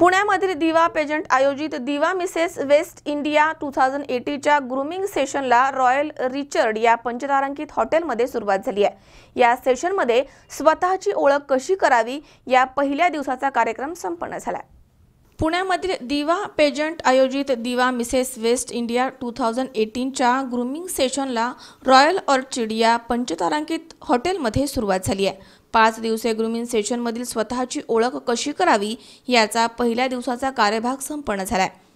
पुण्यामधील दिवा पेजंट आयोजित diva Mrs West India two thousand एटीच्या grooming सेशनला रॉयल रिचर्ड या पंचतारांकित हॉटेलमध्ये सुरुवात झाली आहे. या सेशनमध्ये स्वतःची ओळख कशी करावी या पहिल्या दिवसाचा कार्यक्रम संपन्न झाला पुण्यामधील दिवा पेजंट आयोजित diva Mrs West India two thousand एटीनच्या grooming सेशनला रॉयल ऑर्चिड या पंचतारांकित हॉटेलमध्ये सुरुवात झाली आहे. पाच दिवसीय ग्रुमिंग सेशनमधील स्वतःची ओळख कशी करावी याचा पहिल्या दिवसाचा कार्यभाग संपन्न झाला आहे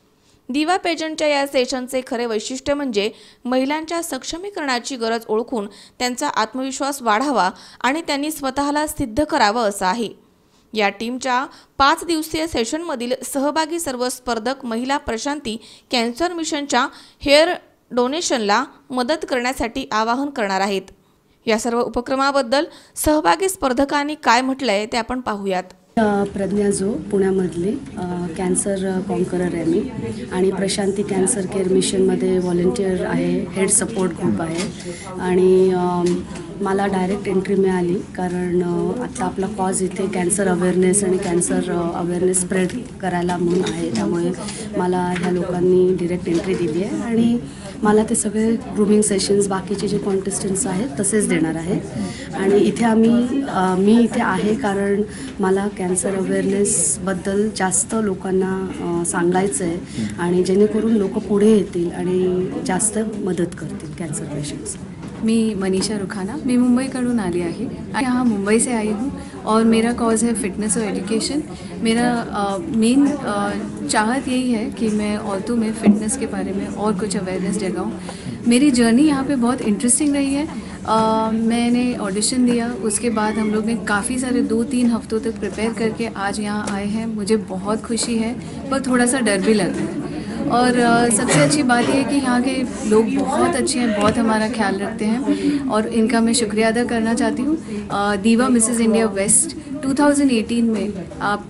दिवा पेजंटच्या या सेशनचे खरे वैशिष्ट्य म्हणजे महिलांच्या सक्षमीकरणाची गरज ओळखून त्यांचा आत्मविश्वास वाढावा आणि त्यांनी स्वतःला सिद्ध करावं असं आहे. या टीमच्या पाच दिवसीय सेशनमधील सहभागी सर्व स्पर्धक महिला प्रशांती कॅन्सर मिशनच्या हेअर डोनेशनला मदत करण्यासाठी आवाहन करणार आहेत. या सर्व उपक्रमाबद्दल सहभागी स्पर्धकांनी काय म्हटलंय ते आपण पाहूयात. प्रज्ञा जो पुण्यामधली. कॅन्सर कॉन्करर आहे मी. आणि प्रशांती कॅन्सर केअर मिशनमध्ये व्हॉलेंटियर आहे हेड सपोर्ट ग्रुप आहे. आणि मला डायरेक्ट एंट्री मिळाली कारण आत्ता आपला कॉज इथे कॅन्सर अवेअरनेस आणि कॅन्सर अवेअरनेस स्प्रेड करायला म्हणून आहे. त्यामुळे मला ह्या लोकांनी डिरेक्ट एंट्री दिली आहे. आणि मला ते सगळे ग्रुमिंग सेशन्स बाकीचे जे कॉन्टेस्टंट्स आहेत तसेच देणार आहे. आणि इथे आम्ही मी इथे आहे कारण मला कॅन्सर अवेअरनेसबद्दल जास्त लोकांना सांगायचं आहे आणि जेणेकरून लोक पुढे येतील आणि जास्त मदत करतील कॅन्सर पेशंट्स मी मनीषा रुखाना. मी मुंबईकडून आली आहे. आणि हा मुंबईचे आई हूँ और मेरा कॉज है फिटनेस और एजुकेशन मेरा मेन चाहत यही है कि मैं औरतों में फ़िटनेस के बारे में और कुछ अवेयरनेस जगाऊँ। मेरी जर्नी यहाँ पे बहुत इंटरेस्टिंग रही है। अ, मैंने ऑडिशन दिया। उसके बाद हम लोग ने काफ़ी सारे दो तीन हफ्तों तक प्रिपेयर करके आज यहाँ आए हैं। मुझे बहुत खुशी है पर थोड़ा सा डर भी लग रहा है। और सबसे अच्छी बात यह है कि यहाँ के लोग बहुत अच्छे हैं, बहुत हमारा ख्याल रखते हैं और इनका मैं शुक्रिया अदा करना चाहती हूँ। दीवा मिसेस इंडिया वेस्ट 2018 में आप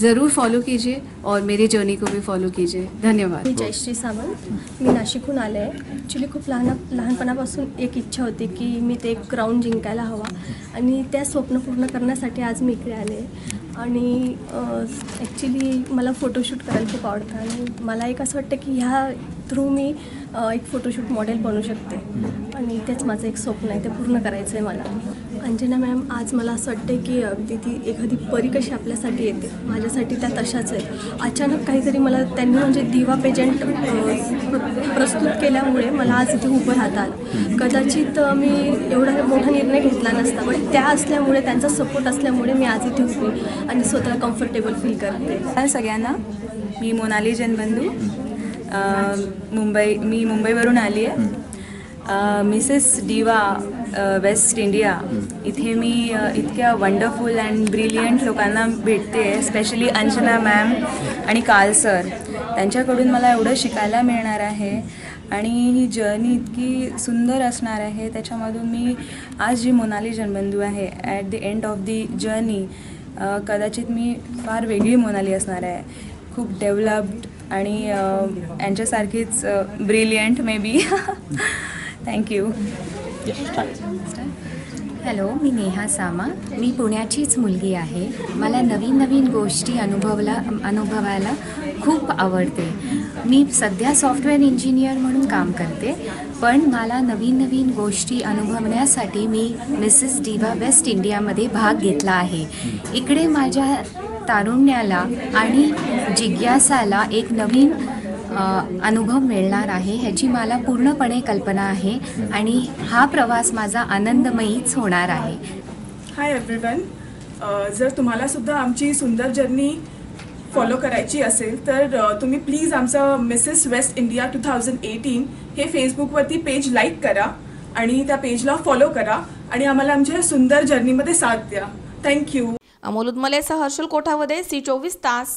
ज़रूर फॉलो कीजिए और मेरी जर्नी को भी फॉलो कीजिए। धन्यवाद। मी जयश्री सावंत। मी नाशिकहून आले आहे. ॲक्च्युली खूप लहान, लहानपणापासून एक इच्छा होती की मी ते ग्राउंड जिंकायला हवा. आणि स्वप्न पूर्ण करण्यासाठी आज मी इकडे आले आणि ॲक्च्युली मला फोटोशूट करायला खूप आवडतं आणि मला एक असं वाटतं की ह्या थ्रू मी एक फोटोशूट मॉडेल बनू शकते. आणि तेच माझं एक स्वप्न आहे ते पूर्ण करायचं आहे मला. अंजना मॅम आज मला असं वाटतं की अगदी ती एखादी परी कशी आपल्यासाठी येते? माझ्यासाठी त्या तशाच आहे अचानक काहीतरी मला त्यांनी म्हणजे दिवा पेजंट प्रस्तुत केल्यामुळे मला आज इथे उभं राहता आलं. कदाचित मी एवढा मोठा निर्णय घेतला नसता पण त्या असल्यामुळे त्यांचा सपोर्ट असल्यामुळे मी आज इथे उभी आणि स्वतःला कम्फर्टेबल फील करते. सगळ्यांना मी मोनाली जनबंधू मुंबई मी मुंबईवरून आली आहे मिसेस डिवा वेस्ट इंडिया. इथे मी इतक्या वंडरफुल अँड ब्रिलियंट लोकांना भेटते आहे स्पेशली अंजना मॅम आणि काल सर त्यांच्याकडून मला एवढं शिकायला मिळणार आहे आणि ही जर्नी इतकी सुंदर असणार आहे. त्याच्यामधून मी आज जी मोनाली जनबंधू आहे at the end of the journey कदाचित मी फार वेगळी मोनाली असणार आहे. खूप डेव्हलप्ड आणि यांच्यासारखीच brilliant may be thank you hello मी नेहा सामा. मी पुण्याचीच मुलगी आहे. मला नवीन नवीन गोष्टी अनुभवला अनुभवायला खूप आवडते. मी सध्या सॉफ्टवेअर इंजिनियर म्हणून काम करते पण मला नवीन नवीन गोष्टी अनुभवण्यासाठी मी मिसेस डिवा वेस्ट इंडियामध्ये भाग घेतला आहे. इकडे माझ्या तारुण्याला आणि जिज्ञासाला एक नवीन अनुभव मिळणार आहे ह्याची मला पूर्णपणे कल्पना आहे आणि हा प्रवास माझा आनंदमयीच होणार आहे. हाय एव्हरीवन जर तुम्हाला सुद्धा आमची सुंदर जर्नी फॉलो करायची असेल तर अ, तुम्ही प्लीज आमचं Mrs West India two thousand eighteen हे फेसबुकवरती पेज लाईक करा आणि त्या पेजला फॉलो करा आणि आम्हाला आमच्या या सुंदर जर्नीमध्ये साथ द्या. थँक्यू अमोल उदमलेसह हर्षल कोठावदे सी चोवीस तास.